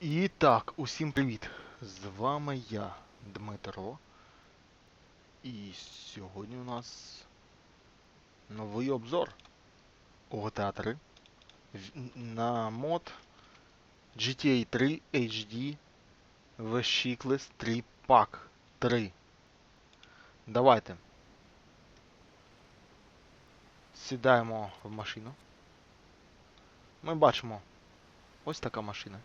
І так, усім привіт! З вами я, Дмитро. І сьогодні у нас новий обзор у GTA 3 на мод GTA 3 HD Veshickless 3 Pack 3. Давайте. Сідаємо в машину. Ми бачимо ось така машина.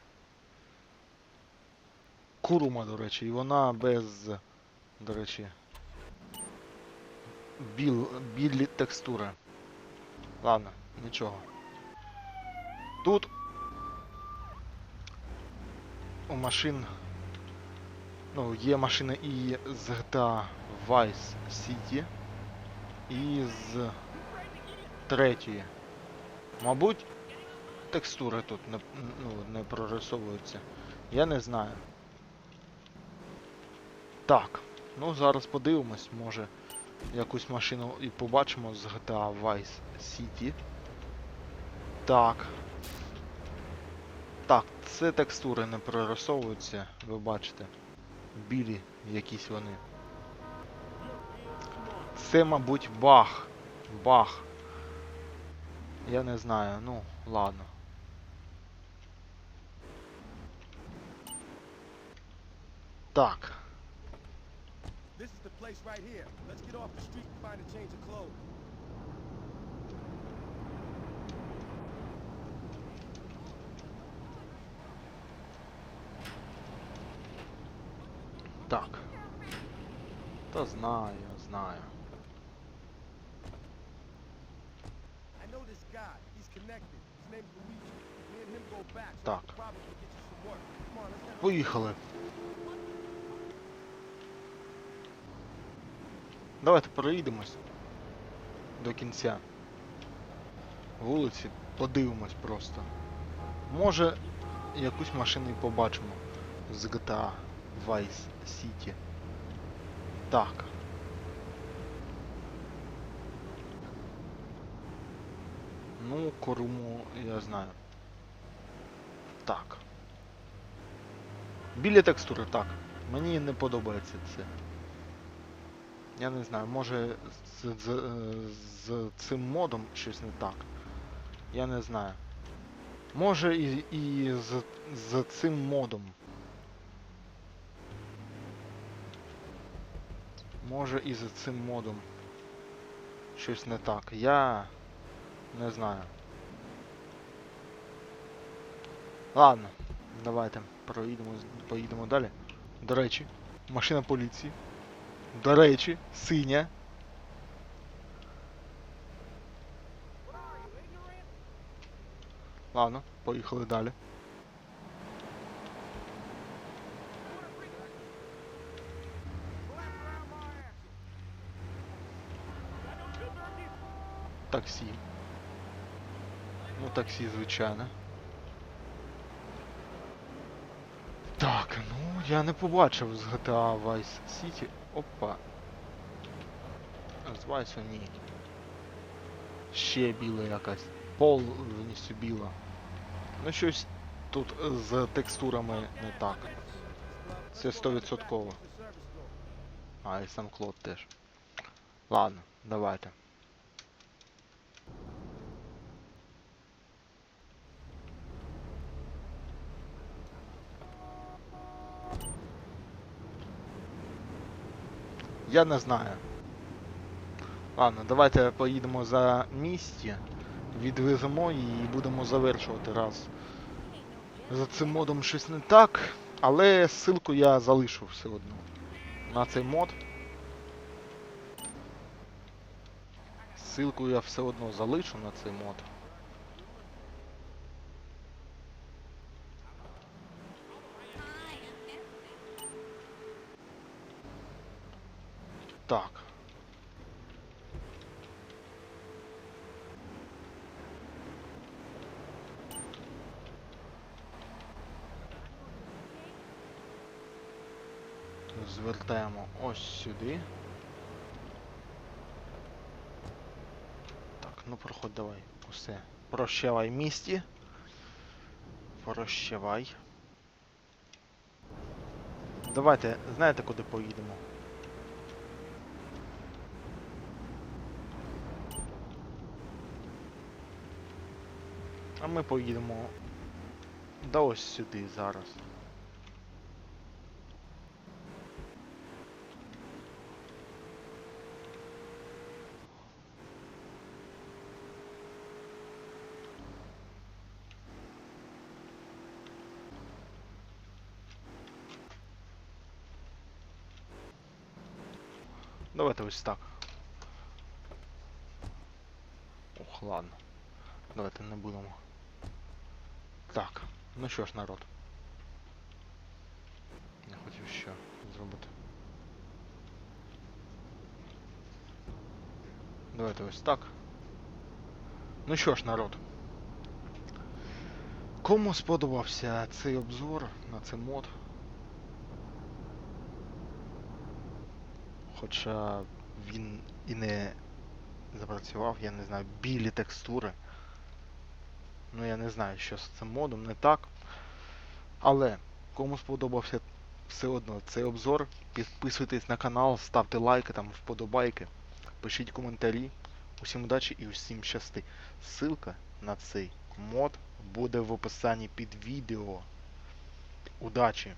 Курума, до речі, і вона без, до речі, біл, білі текстури. Ладно, нічого. Тут у машин. Ну, є машини і з GTA Vice City, і з третьої. Мабуть, текстури тут не, ну, не прорисовуються. Я не знаю. Так, ну зараз подивимось, може якусь машину і побачимо з GTA Vice City. Так. Так, це текстури не прорисовуються, ви бачите. Білі якісь вони. Це, мабуть, баг. Баг. Я не знаю, ну, ладно. Так. This is the place right here. Let's get off the street and find a change of clothes. Так. Та знаю, знаю. I know this guy. He's connected. His name's Luigi. Me and him go back. So Так. I Давайте проїдемось до кінця вулиці, подивимось просто. Може, якусь машину і побачимо з GTA Vice City. Так. Ну, Коруму я знаю. Так. Білі текстури, так. Мені не подобається це. Я не знаю, може з, з, з цим модом щось не так. Я не знаю. Може і, і з, з цим модом. Може і з цим модом. Щось не так. Я не знаю. Ладно, давайте проїдемо, поїдемо далі. До речі, машина поліції. До речі, синя. Ладно, поїхали далі. Таксі. Ну, таксі, звичайно. Так, ну я не побачив з GTA Vice City. Опа. Vice ні. Ще біла якась. Повністю біла. Ну щось тут з текстурами не так. Це 100%. А, і сам Клод теж. Ладно, давайте. Я не знаю. Ладно, давайте поїдемо за місті, відвеземо і будемо завершувати раз. За цим модом щось не так, але ссылку я залишу все одно на цей мод. Ссылку я все одно залишу на цей мод. Так. Звертаємо ось сюди. Так, ну проходь давай. Усе. Прощавай місті. Прощавай. Давайте, знаєте, куди поїдемо? А ми поїдемо да ось сюди зараз. Давайте ось так. Ох, ладно. Давайте не будемо. Так, ну що ж, народ. Я хотів ще зробити. Давайте ось так. Ну що ж, народ. Кому сподобався цей обзор на цей мод? Хоча він і не запрацював, я не знаю, білі текстури. Ну я не знаю, що з цим модом не так. Але кому сподобався все одно цей обзор, підписуйтесь на канал, ставте лайки, там вподобайки, пишіть коментарі. Усім удачі і усім щасти. Ссылка на цей мод буде в описанні під відео. Удачі!